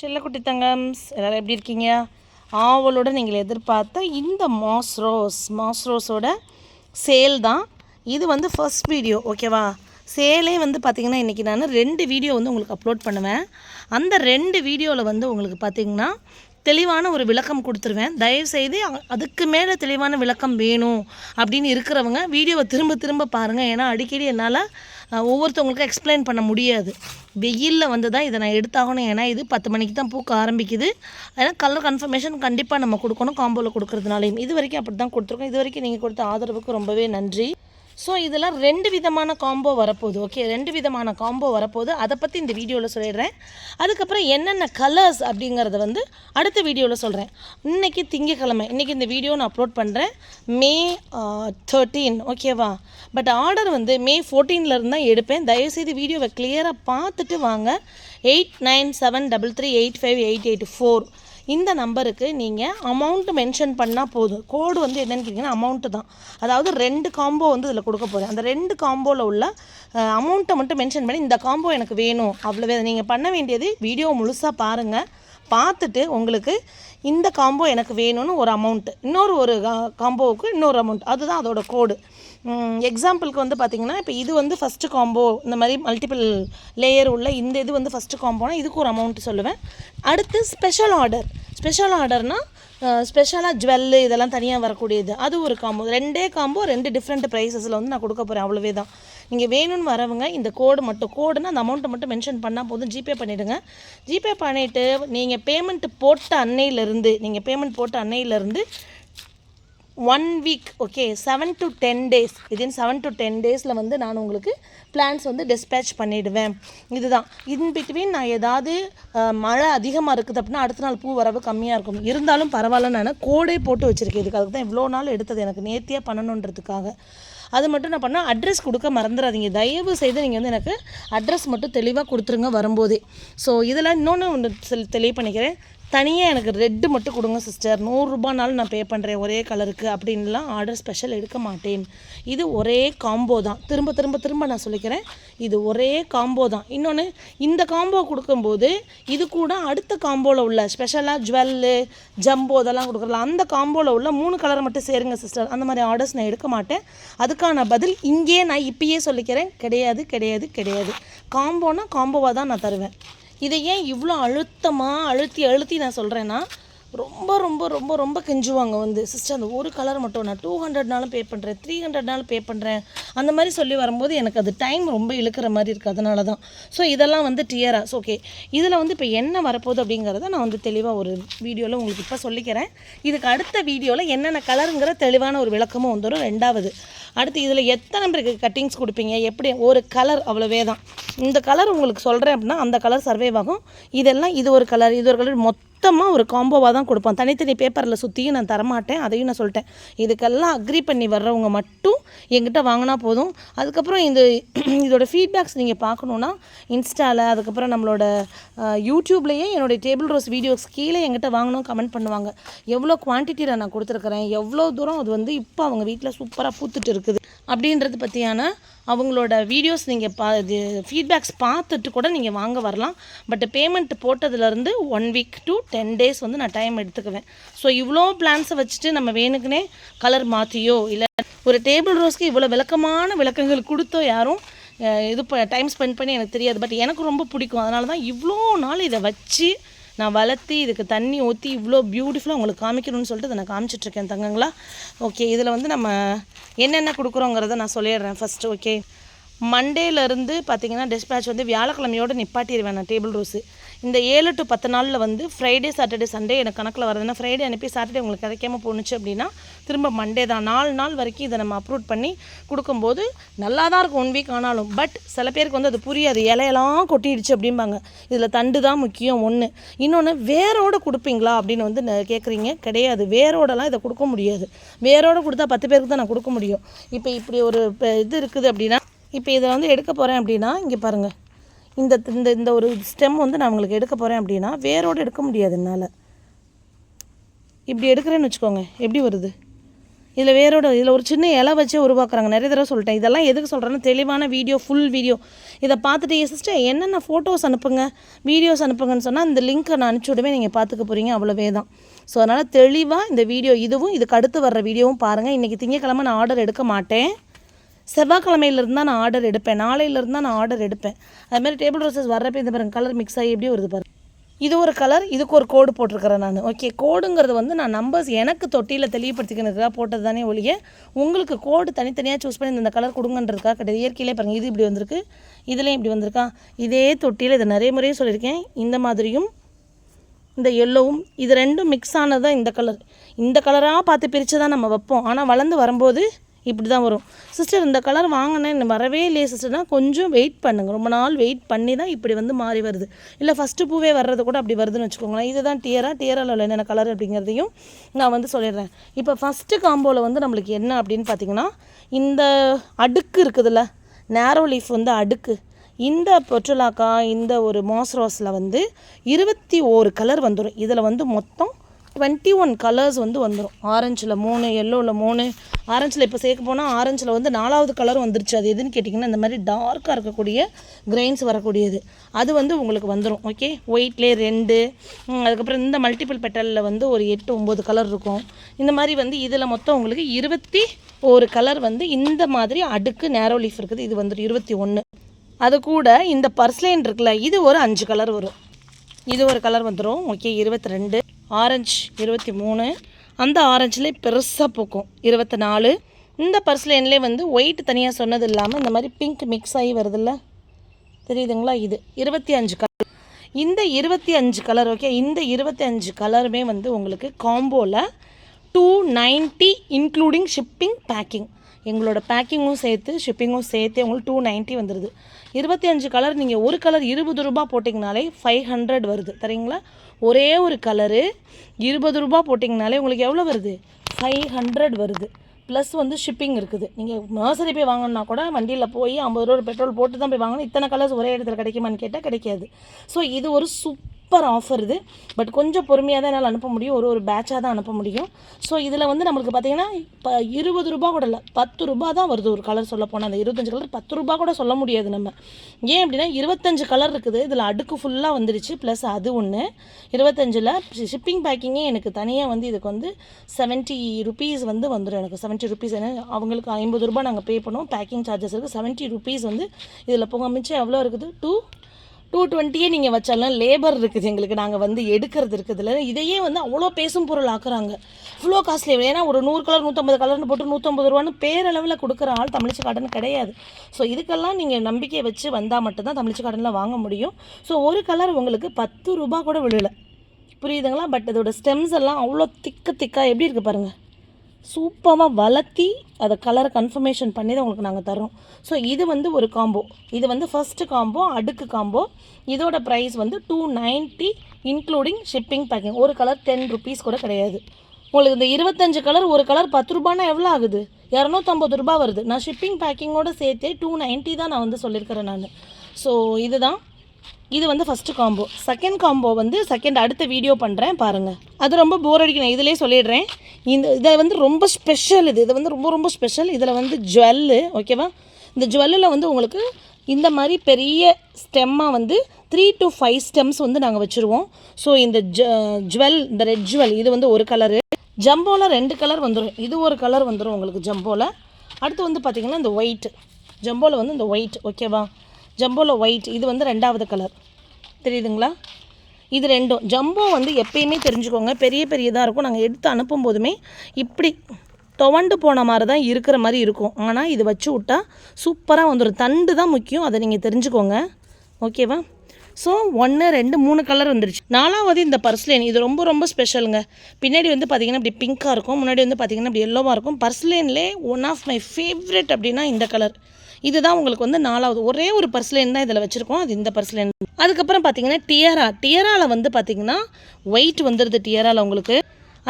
செல்லக்குட்டி தங்கம்ஸ் எல்லோரும் எப்படி இருக்கீங்க? ஆவலோட நீங்கள் எதிர்பார்த்த இந்த மாஸ் ரோஸ் மாஸ் ரோஸோட சேல் தான். இது வந்து ஃபர்ஸ்ட் வீடியோ ஓகேவா சேலே வந்து பார்த்திங்கன்னா இன்றைக்கி நான் ரெண்டு வீடியோ வந்து உங்களுக்கு அப்லோட் பண்ணுவேன். அந்த ரெண்டு வீடியோவில் வந்து உங்களுக்கு பார்த்திங்கன்னா தெளிவான ஒரு விளக்கம் கொடுத்துருவேன். தயவுசெய்து அதுக்கு மேலே தெளிவான விளக்கம் வேணும் அப்படின்னு இருக்கிறவங்க வீடியோவை திரும்ப திரும்ப பாருங்கள் ஏன்னா அடிக்கடி என்னால் ஒவ்வொருத்தவங்களுக்கும் எக்ஸ்பிளைன் பண்ண முடியாது. வெயிலில் வந்து தான் இதை நான் எடுத்தாகணும். ஏன்னா இது பத்து மணிக்கு தான் பூக்க ஆரம்பிக்குது. ஏன்னா கலர் கன்ஃபர்மேஷன் கண்டிப்பாக நம்ம கொடுக்கணும் காம்போவில் கொடுக்குறதுனாலையும். இது வரைக்கும் அப்படி தான் கொடுத்துருக்கோம். இது வரைக்கும் நீங்கள் கொடுத்த ஆதரவுக்கு ரொம்பவே நன்றி. ஸோ இதெல்லாம் ரெண்டு விதமான காம்போ வரப்போகுது. ஓகே ரெண்டு விதமான காம்போ வரப்போகுது. அதை பற்றி இந்த வீடியோவில் சொல்லிடுறேன். அதுக்கப்புறம் என்னென்ன கலர்ஸ் அப்படிங்கிறத வந்து அடுத்த வீடியோவில் சொல்கிறேன் இன்றைக்கி திங்கக்கிழமை. இன்றைக்கி இந்த வீடியோ நான் அப்லோட் பண்ணுறேன் மே தேர்ட்டீன் ஓகேவா பட் ஆர்டர் வந்து மே ஃபோர்டீன்லேருந்து தான் எடுப்பேன். தயவுசெய்து வீடியோவை கிளியராக பார்த்துட்டு வாங்க. Eight nine seven double three eight five eight eight four இந்த நம்பருக்கு நீங்கள் அமௌண்ட்டு மென்ஷன் பண்ணால் போதும். கோடு வந்து என்னென்னு கேட்டிங்கன்னா அமௌண்ட்டு தான். அதாவது ரெண்டு காம்போ வந்து இதில் கொடுக்க போகிறேன் அந்த ரெண்டு காம்போவில் உள்ள அமௌண்ட்டை மட்டும் மென்ஷன் பண்ணி இந்த காம்போ எனக்கு வேணும். அவ்வளோவே. நீங்கள் பண்ண வேண்டியது வீடியோ முழுசாக பாருங்கள் பார்த்துட்டு உங்களுக்கு இந்த காம்போ எனக்கு வேணும்னு ஒரு அமௌண்ட்டு இன்னொரு ஒரு காம்போவுக்கு இன்னொரு அமௌண்ட் அதுதான் அதோட கோடு எக்ஸாம்பிளுக்கு வந்து பார்த்திங்கன்னா இப்போ இது வந்து ஃபஸ்ட்டு காம்போ இந்த மாதிரி மல்டிபிள் லேயர் உள்ள இந்த இது வந்து ஃபஸ்ட்டு காம்போனால் இதுக்கு ஒரு அமௌண்ட் சொல்லுவேன். அடுத்து ஸ்பெஷல் ஆர்டர் ஸ்பெஷல் ஆர்டர்னால் ஸ்பெஷலாக ஜுவல்லு இதெல்லாம் தனியாக வரக்கூடியது. அது ஒரு காம்போ ரெண்டே காம்போ ரெண்டு டிஃப்ரெண்ட் ப்ரைஸஸில் வந்து நான் கொடுக்க போகிறேன் அவ்வளோவே தான். நீங்கள் வேணும்னு வரவங்க இந்த கோடு மட்டும் கோடுனா அந்த அமௌண்ட்டை மட்டும் மென்ஷன் பண்ணால் போதும். ஜிபே பண்ணிவிடுங்க ஜிபே பண்ணிவிட்டு நீங்கள் பேமெண்ட் போட்ட அன்னையிலேருந்து நீங்கள் பேமெண்ட் போட்ட அன்னையிலேருந்து one week okay seven to ten days இதின் seven to ten டேஸில் வந்து நான் உங்களுக்கு பிளான்ஸ் வந்து டிஸ்பேச் பண்ணிவிடுவேன் இதுதான். இன் பிட்வீன் நான் ஏதாவது மழை அதிகமாக இருக்குது அப்படின்னா அடுத்த நாள் பூ வரவு கம்மியாக இருக்கும். இருந்தாலும் பரவாயில்ல நான் கோடே போட்டு வச்சுருக்கேன். இதுக்கு அதுக்கு தான் இவ்வளோ நாள் எடுத்தது. எனக்கு நேர்த்தியாக பண்ணணுன்றதுக்காக. அது மட்டும் நான் பண்ணால் அட்ரஸ் கொடுக்க மறந்துடாதீங்க தயவு செய்து நீங்கள் வந்து எனக்கு அட்ரஸ் மட்டும் தெளிவாக கொடுத்துருங்க வரும்போதே. ஸோ இதில் இன்னொன்று ஒன்று செல் தெளிவு பண்ணிக்கிறேன். தனியாக எனக்கு ரெட்டு மட்டும் கொடுங்க சிஸ்டர் நூறுரூபானாலும் நான் பே பண்ணுறேன் ஒரே கலருக்கு அப்படின்லாம் ஆர்டர் ஸ்பெஷல் எடுக்க மாட்டேன். இது ஒரே காம்போ தான். திரும்ப திரும்ப திரும்ப நான் சொல்லிக்கிறேன். இது ஒரே காம்போ தான். இன்னொன்று இந்த காம்போ கொடுக்கும்போது இது கூட அடுத்த காம்போவில் உள்ள ஸ்பெஷலாக ஜுவல்லு ஜம்போ இதெல்லாம் கொடுக்குறல அந்த காம்போவில் உள்ள மூணு கலர் மட்டும் சேருங்க சிஸ்டர் அந்த மாதிரி ஆர்டர்ஸ் நான் எடுக்க மாட்டேன். அதுக்கான பதில் இங்கேயே நான் இப்பயே சொல்லிக்கிறேன். கிடையாது கிடையாது கிடையாது. காம்போனால் காம்போவாக தான் நான் தருவேன். இதை ஏன் இவ்வளோ அழுத்தமாக அழுத்தி அழுத்தி நான் சொல்கிறேன்னா ரொம்ப ரொம்ப ரொம்ப ரொம்ப கெஞ்சுவாங்க வந்து. சிஸ்டர் அந்த ஒரு கலர் மட்டும் நான் டூ ஹண்ட்ரட்னாலும் பே பண்ணுறேன் த்ரீ ஹண்ட்ரட்னாலும் பே பண்ணுறேன் அந்த மாதிரி சொல்லி வரும்போது எனக்கு அது டைம் ரொம்ப இழுக்கிற மாதிரி இருக்குது அதனால தான். ஸோ இதெல்லாம் வந்து டியராஸ் ஓகே இதில் வந்து இப்போ என்ன வரப்போகுது அப்படிங்கிறத நான் வந்து தெளிவாக ஒரு வீடியோவில் உங்களுக்கு இப்போ சொல்லிக்கிறேன். இதுக்கு அடுத்த வீடியோவில் என்னென்ன கலருங்கிற தெளிவான ஒரு விளக்கமும் வந்துடும் ரெண்டாவது அடுத்து இதில் எத்தனை பேருக்கு கட்டிங்ஸ் கொடுப்பீங்க? எப்படி? ஒரு கலர் அவ்வளோவே தான் இந்த கலர் உங்களுக்கு சொல்கிறேன் அப்படின்னா அந்த கலர் சர்வே ஆகும். இதெல்லாம் இது ஒரு கலர் இது ஒரு கலர் மொத்தமாக ஒரு காம்போவாக தான் கொடுப்போம் தனித்தனி பேப்பரில் சுற்றியும் நான் தரமாட்டேன். அதையும் நான் சொல்லிட்டேன். இதுக்கெல்லாம் அக்ரி பண்ணி வர்றவங்க மட்டும் எங்கிட்ட வாங்கினா போதும். அதுக்கப்புறம் இந்த இதோட ஃபீட்பேக்ஸ் நீங்கள் பார்க்கணுன்னா இன்ஸ்டாவில் அதுக்கப்புறம் நம்மளோட யூடியூப்லேயே என்னுடைய டேபிள் ரோஸ் வீடியோஸ் கீழே எங்கிட்ட வாங்கணும் கமெண்ட் பண்ணுவாங்க. எவ்வளோ குவான்டிட்டியில் நான் கொடுத்துருக்குறேன் எவ்வளோ தூரம் அது வந்து இப்போ அவங்க வீட்டில் சூப்பராக பூத்துட்டு இருக்குது. அப்படின்றது பற்றியான அவங்களோட வீடியோஸ் நீங்கள் பா இது ஃபீட்பேக்ஸ் பார்த்துட்டு கூட நீங்கள் வாங்க வரலாம். But payment போட்டதுலேருந்து one week to ten days வந்து நான் டைம் எடுத்துக்குவேன். ஸோ இவ்வளோ பிளான்ஸை வச்சுட்டு நம்ம வேணுக்குனே கலர் மாற்றியோ இல்லை ஒரு டேபிள் ரோஸ்க்கு இவ்வளோ விளக்கமான விளக்கங்கள் கொடுத்தோ யாரும் இது ப டைம் ஸ்பெண்ட் பண்ணி எனக்கு தெரியாது. பட் எனக்கு ரொம்ப பிடிக்கும். அதனால தான் இவ்வளோ நாள் இதை வச்சு நான் வளர்த்தி இதுக்கு தண்ணி ஊற்றி இவ்வளோ பியூட்டிஃபுல்லாக உங்களுக்கு காமிக்கணும்னு சொல்லிட்டு இதை நான் காமிச்சிட்ருக்கேன் தங்கங்களா. ஓகே இதில் வந்து நம்ம என்னென்ன கொடுக்குறோங்கிறத நான் சொல்லிடுறேன் ஃபஸ்ட்டு ஓகே மண்டேலேருந்து பார்த்தீங்கன்னா டிஸ்பேட்ச் வந்து வியாழக்கிழமையோடு நிப்பாட்டிடுவேன் நான் டேபிள் ரோஸு இந்த ஏழு டு பத்து நாளில் வந்து ஃப்ரைடே சாட்டர்டே சண்டே எனக்கு கணக்கில் வருதுன்னா ஃப்ரைடே அனுப்பி சாட்டர்டே உங்களுக்கு கிடைக்காம போணுச்சு அப்படின்னா திரும்ப மண்டே தான். நாலு நாள் வரைக்கும் இதை நம்ம அப்ரூவ் பண்ணி கொடுக்கும்போது நல்லா தான் இருக்கும் ஒன் வீக் ஆனாலும். பட் சில பேருக்கு வந்து அது புரியாது. இலையெல்லாம் கொட்டிடுச்சு அப்படிம்பாங்க. இதில் தண்டு தான் முக்கியம் ஒன்று இன்னொன்று வேரோட கொடுப்பீங்களா அப்படின்னு வந்து ந- கேட்குறீங்க கிடையாது. வேரோடலாம் இதை கொடுக்க முடியாது. வேரோட கொடுத்தா பத்து பேருக்கு தான் நான் கொடுக்க முடியும். இப்போ இப்படி ஒரு இது இருக்குது அப்படின்னா இப்போ இதை வந்து எடுக்க போகிறேன் அப்படின்னா இங்கே பாருங்கள் இந்த இந்த இந்த ஒரு ஸ்டெம் வந்து நான் உங்களுக்கு எடுக்க போகிறேன் அப்படின்னா வேரோடு எடுக்க முடியாது என்னால். இப்படி எடுக்கிறேன்னு வச்சுக்கோங்க. எப்படி வருது? இதில் வேரோட இதில் ஒரு சின்ன இலை வச்சு உருவாக்குறாங்க. நிறைய தடவை சொல்லிட்டேன். இதெல்லாம் எதுக்கு சொல்கிறேன்னா தெளிவான வீடியோ ஃபுல் வீடியோ இதை பார்த்துட்டு என் சிஸ்டர் என்னென்ன ஃபோட்டோஸ் அனுப்புங்க? வீடியோஸ் அனுப்புங்கன்னு சொன்னால் இந்த லிங்க்கை நான் அனுப்பிச்சி விடவே நீங்கள் பார்த்துக்க போகிறீங்க அவ்வளோவே தான். ஸோ அதனால் தெளிவாக இந்த வீடியோ இதுவும் இதுக்கு அடுத்து வர்ற வீடியோவும் பாருங்கள் இன்றைக்கி திங்கக்கிழமை நான் ஆர்டர் எடுக்க மாட்டேன். செவ்வாய்க்கிழமையிலேருந்து தான் நான் ஆர்டர் எடுப்பேன். நாளையிலேருந்து தான் நான் ஆர்டர் எடுப்பேன். அதுமாதிரி டேபிள் ரோசஸ் வர்றப்ப இந்த பாருங்க கலர் மிக்ஸ் ஆகி எப்படி வருது பாருங்க இது ஒரு கலர் இதுக்கு ஒரு கோடு போட்டிருக்கிறேன் நான். ஓகே கோடுங்கிறது வந்து நான் நம்பர்ஸ் எனக்கு தொட்டியில் தெளிவுபடுத்திக்கிறதுக்காக போட்டது தானே ஒழிய உங்களுக்கு கோடு தனித்தனியாக சூஸ் பண்ணி இந்த கலர் கொடுங்கன்றதுக்காக கிடையாது. இயற்கையிலே பாருங்கள் இது இப்படி வந்திருக்கு இதுலேயும் இப்படி வந்திருக்கா. இதே தொட்டியில் இதை நிறைய முறையும் சொல்லியிருக்கேன். இந்த மாதிரியும் இந்த எல்லோவும் இது ரெண்டும் மிக்ஸ் ஆனது தான் இந்த கலர் இந்த கலராக பார்த்து பிரித்து தான் நம்ம வைப்போம். ஆனால் வளர்ந்து வரும்போது இப்படி தான் வரும். சிஸ்டர் இந்த கலர் வாங்கினேன் இன்னும் வரவே இல்லையே சிஸ்டர்னா கொஞ்சம் வெயிட் பண்ணுங்கள் ரொம்ப நாள் வெயிட் பண்ணி தான் இப்படி வந்து மாறி வருது. இல்லை ஃபஸ்ட்டு பூவே வர்றது கூட அப்படி வருதுன்னு வச்சுக்கோங்களேன். இதுதான் டியரா டியரால் உள்ள என்னென்ன கலர் அப்படிங்கிறதையும் நான் வந்து சொல்லிடுறேன். இப்போ ஃபஸ்ட்டு காம்போவில் வந்து நம்மளுக்கு என்ன அப்படின்னு பார்த்தீங்கன்னா இந்த அடுக்கு இருக்குதுல்ல நேரோ லீஃப் வந்து அடுக்கு. இந்த பொற்றுலாக்கா இந்த ஒரு மாஸ் ரோஸில் வந்து இருபத்தி ஓரு கலர் வந்துடும் இதில் வந்து மொத்தம் டுவெண்ட்டி ஒன் கலர்ஸ் வந்து வந்துடும் ஆரஞ்சில் மூணு எல்லோவில் மூணு ஆரஞ்சில் இப்போ சேர்க்க போனால் ஆரஞ்சில் வந்து நாலாவது கலர் வந்துருச்சு. அது எதுன்னு கேட்டிங்கன்னா இந்த மாதிரி டார்க்காக இருக்கக்கூடிய கிரெயின்ஸ் வரக்கூடியது. அது வந்து உங்களுக்கு வந்துடும் ஓகே ஒயிட்லேயே ரெண்டு. அதுக்கப்புறம் இந்த மல்டிபிள் பெட்டலில் வந்து ஒரு எட்டு ஒம்பது கலர் இருக்கும். இந்த மாதிரி வந்து இதில் மொத்தம் உங்களுக்கு இருபத்தி ஒரு கலர் வந்து இந்த மாதிரி அடுக்கு நேரோ லீஃப் இருக்குது. இது வந்துடும் இருபத்தி ஒன்று அது கூட இந்த பர்ஸ்லைன் இருக்குல்ல இது ஒரு அஞ்சு கலர் வரும். இது ஒரு கலர் வந்துடும் ஓகே இருபத்தி ரெண்டு. ஆரஞ்சு இருபத்தி மூணு. அந்த ஆரஞ்சில் பெருசாக பூக்கும். இருபத்தி நாலு. இந்த பர்ஸ்லைன்லேயே வந்து ஒயிட் தனியாக சொன்னது இல்லாமல் இந்த மாதிரி பிங்க் மிக்ஸ் ஆகி வருதுல்ல? தெரியுதுங்களா இது? இருபத்தி அஞ்சு கலர் இந்த இருபத்தி அஞ்சு கலர் ஓகே இந்த இருபத்தி அஞ்சு கலருமே வந்து உங்களுக்கு காம்போவில் two ninety including shipping packing எங்களோட பேக்கிங்கும் சேர்த்து ஷிப்பிங்கும் சேர்த்து உங்களுக்கு டூ நைன்ட்டி வந்துடுது இருபத்தி அஞ்சு கலர் நீங்கள் ஒரு கலர் இருபது ரூபா போட்டிங்கனாலே ஃபைவ் ஹண்ட்ரட் வருது. சரிங்களா ஒரே ஒரு கலரு இருபது ரூபா போட்டிங்கனாலே உங்களுக்கு எவ்வளோ வருது? ஃபைவ் ஹண்ட்ரட் வருது. ப்ளஸ் வந்து ஷிப்பிங் இருக்குது. நீங்கள் நர்சரி போய் வாங்கினா கூட வண்டியில் போய் ஐம்பது ரூபா பெட்ரோல் போட்டு தான் போய் வாங்கணும். இத்தனை கலர்ஸ் ஒரே இடத்துல கிடைக்குமான்னு கேட்டால் கிடைக்காது. ஸோ இது ஒரு சூப் சூப்பர் ஆஃபர் இது. பட் கொஞ்சம் பொறுமையாக தான் என்னால் அனுப்ப முடியும். ஒரு ஒரு பேட்சாக தான் அனுப்ப முடியும். ஸோ இதில் வந்து நம்மளுக்கு பார்த்தீங்கன்னா இப்போ இருபது ரூபா கூட இல்லை பத்து ரூபா தான் வருது ஒரு கலர் சொல்ல போனால் அந்த இருபத்தஞ்சு கலர் பத்து ரூபா கூட சொல்ல முடியாது நம்ம. ஏன் அப்படின்னா இருபத்தஞ்சு கலர் இருக்குது. இதில் அடுக்கு ஃபுல்லாக வந்துருச்சு. ப்ளஸ் அது ஒன்று இருபத்தஞ்சில் ஷிப்பிங் பேக்கிங்கே எனக்கு தனியாக வந்து இதுக்கு வந்து செவன்ட்டி ருபீஸ் வந்து வந்துடும் எனக்கு. செவன்ட்டி ருபீஸ் ஏன்னா அவங்களுக்கு ஐம்பது ரூபா நாங்கள் பே பண்ணுவோம். பேக்கிங் சார்ஜஸ் இருக்குது செவன்ட்டி ருபீஸ் வந்து இதில் போக மிச்சம் எவ்வளோ இருக்குது? டூ டூ டுவெண்ட்டியே நீங்கள் வச்சாலும் லேபர் இருக்குது. எங்களுக்கு நாங்கள் வந்து எடுக்கிறது இருக்குதுல இதையே வந்து அவ்வளோ பேசும் பொருள் ஆக்குறாங்க. இவ்வளோ காஸ்ட்லி ஏன்னா ஒரு நூறு கலர் நூற்றம்பது கலர்னு போட்டு நூற்றம்பது ரூபான்னு பேரளவில் கொடுக்குற ஆள் தமிழிச்சு காட்டன் கிடையாது. ஸோ இதுக்கெல்லாம் நீங்கள் நம்பிக்கையை வச்சு வந்தால் மட்டும்தான் தமிழிச்சு காட்டனில் வாங்க முடியும். ஸோ ஒரு கலர் உங்களுக்கு பத்து ரூபா கூட விழலை புரியுதுங்களா? பட் இதோட ஸ்டெம்ஸ் எல்லாம் அவ்வளோ திக்க திக்காக எப்படி இருக்குது பாருங்கள் சூப்பராக வளர்த்தி அதை கலரை கன்ஃபர்மேஷன் பண்ணி தான் உங்களுக்கு நாங்கள் தரோம் ஸோ இது வந்து ஒரு காம்போ இது வந்து ஃபஸ்ட்டு காம்போ அடுக்கு காம்போ இதோட ப்ரைஸ் வந்து two ninety including shipping packing ஒரு கலர் டென் ருபீஸ் கூட கிடையாது. உங்களுக்கு இந்த இருபத்தஞ்சு கலர் ஒரு கலர் பத்து ரூபான்னா எவ்வளோ ஆகுது? இரநூத்தம்பது ரூபா வருது. நான் ஷிப்பிங் பேக்கிங்கோட சேர்த்தே டூ நைன்ட்டி தான் நான் வந்து சொல்லியிருக்கிறேன் நான். ஸோ இதுதான். இது வந்து ஃபஸ்ட்டு காம்போ செகண்ட் காம்போ வந்து செகண்ட் அடுத்த வீடியோ பண்ணுறேன் பாருங்கள் அது ரொம்ப போர் அடிக்கணும். இதிலே சொல்லிடுறேன். இந்த இதை வந்து ரொம்ப ஸ்பெஷல் இது. இது வந்து ரொம்ப ரொம்ப ஸ்பெஷல் இதில் வந்து ஜுவல்லு ஓகேவா இந்த ஜுவல்லில் வந்து உங்களுக்கு இந்த மாதிரி பெரிய ஸ்டெம்மாக வந்து த்ரீ டு ஃபைவ் ஸ்டெம்ஸ் வந்து நாங்கள் வச்சுருவோம். ஸோ இந்த ஜ ஜுவல் இந்த ரெட் ஜுவல் இது வந்து ஒரு கலரு ஜம்போவில் ரெண்டு கலர் வந்துடும் இது ஒரு கலர் வந்துடும் உங்களுக்கு ஜம்போவில் அடுத்து வந்து பார்த்திங்கன்னா இந்த ஒயிட் ஜம்போவில் வந்து இந்த ஒயிட் ஓகேவா ஜம்போவில் ஒயிட் இது வந்து ரெண்டாவது கலர் தெரியுதுங்களா? இது ரெண்டும். ஜம்போ வந்து எப்பயுமே தெரிஞ்சுக்கோங்க. பெரிய பெரியதாக இருக்கும். நாங்கள் எடுத்து அனுப்பும் போதுமே இப்படி துவண்டு போன மாதிரி தான் இருக்கிற மாதிரி இருக்கும். ஆனால் இது வச்சு விட்டா சூப்பராக வந்துடும் தண்டு தான் முக்கியம். அதை நீங்கள் தெரிஞ்சுக்கோங்க. ஓகேவா ஸோ ஒன்று ரெண்டு மூணு கலர் வந்துருச்சு. நாலாவது இந்த பர்ஸ்லேன் இது ரொம்ப ரொம்ப ஸ்பெஷலுங்க பின்னாடி வந்து பார்த்தீங்கன்னா இப்படி பிங்காக இருக்கும். முன்னாடி வந்து பார்த்தீங்கன்னா இப்படி எல்லோவாக இருக்கும். பர்ஸ்லேன்லே ஒன் ஆஃப் மை ஃபேவரட் அப்படின்னா இந்த கலர் இதுதான் உங்களுக்கு வந்து நாலாவது. ஒரே ஒரு பர்ஸ்லேன் தான் இதில் வச்சுருக்கோம். அது இந்த பர்ஸ்லேன் அதுக்கப்புறம் பார்த்தீங்கன்னா டியரா டியராவில் வந்து பார்த்தீங்கன்னா ஒயிட் வந்துடுது டியராவில் உங்களுக்கு.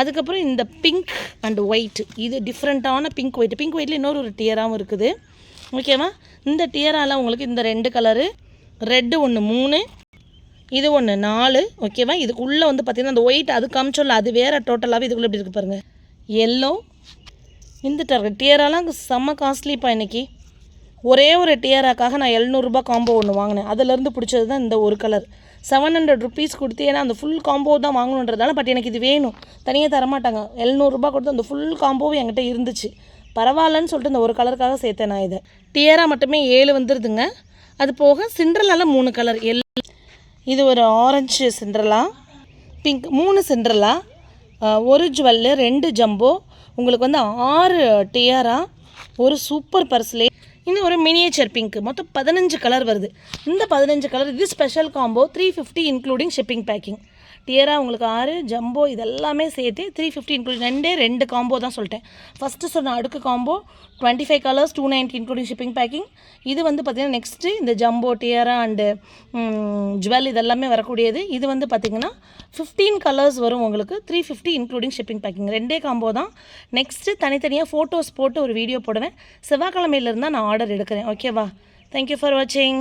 அதுக்கப்புறம் இந்த பிங்க் அண்ட் ஒயிட் இது டிஃப்ரெண்ட்டான பிங்க் ஒயிட் பிங்க் ஒயிட்டில் இன்னொரு ஒரு டியராகவும் இருக்குது. ஓகேவா இந்த டியரால் உங்களுக்கு இந்த ரெண்டு கலரு ரெட்டு ஒன்று மூணு. இது ஒன்று நாலு. ஓகேவா இதுக்குள்ளே வந்து பார்த்திங்கன்னா அந்த ஒயிட் அது காமிச்சோல்ல அது வேறு டோட்டலாகவே இதுக்குள்ளே எப்படி இருக்குது பாருங்கள் எல்லோ இந்த டார்கெட் டியராலாம் செம்ம காஸ்ட்லிப்பா இன்றைக்கி ஒரே ஒரு டியராக்காக நான் எழுநூறுபா காம்போ ஒன்று வாங்கினேன். அதுலேருந்து பிடிச்சது தான் இந்த ஒரு கலர் செவன் ஹண்ட்ரட் ருபீஸ் கொடுத்து ஏன்னா அந்த ஃபுல் காம்போ தான் வாங்கணுன்றதால பட் எனக்கு இது வேணும். தனியாக தரமாட்டாங்க. எழுநூறுபா கொடுத்து அந்த ஃபுல் காம்போவும் என்கிட்ட இருந்துச்சு. பரவாயில்லன்னு சொல்லிட்டு இந்த ஒரு கலருக்காக சேர்த்தேன் நான் இதை. டியரா மட்டுமே ஏழு வந்துடுதுங்க அது போக சிண்ட்ரலால மூணு கலர் எல் இது ஒரு ஆரஞ்சு சிண்ட்ரலா பிங்க் மூணு சிண்ட்ரலா ஒரு ஜுவல்லு ரெண்டு ஜம்போ உங்களுக்கு வந்து ஆறு டியரா ஒரு சூப்பர் பர்ஸ்லே இன்னும் ஒரு மினியேச்சர் பிங்க் மொத்தம் பதினஞ்சு கலர் வருது. இந்த பதினஞ்சு கலர் இது special combo three fifty including shipping packing டியரா உங்களுக்கு ஆறு ஜம்போ இதெல்லாமே சேர்த்து த்ரீ ஃபிஃப்டி இன்க்ளூடிங் ரெண்டே ரெண்டு காம்போ தான் சொல்லிட்டேன். ஃபஸ்ட்டு சொன்ன அடுக்கு combo twenty five colours two ninety including shipping packing இது வந்து பார்த்திங்கன்னா நெக்ஸ்ட்டு இந்த ஜம்போ டியரா அண்டு ஜுவல் இதெல்லாமே வரக்கூடியது. இது வந்து பார்த்திங்கன்னா ஃபிஃப்டீன் கலர்ஸ் வரும் உங்களுக்கு three fifty including shipping packing ரெண்டே காம்போ தான். நெக்ஸ்ட்டு தனித்தனியாக ஃபோட்டோஸ் போட்டு ஒரு வீடியோ போடுவேன். செவ்வாய்க்கிழமையிலேருந்து தான் நான் ஆர்டர் எடுக்கிறேன். ஓகேவா தேங்க்யூ ஃபார் வாட்சிங்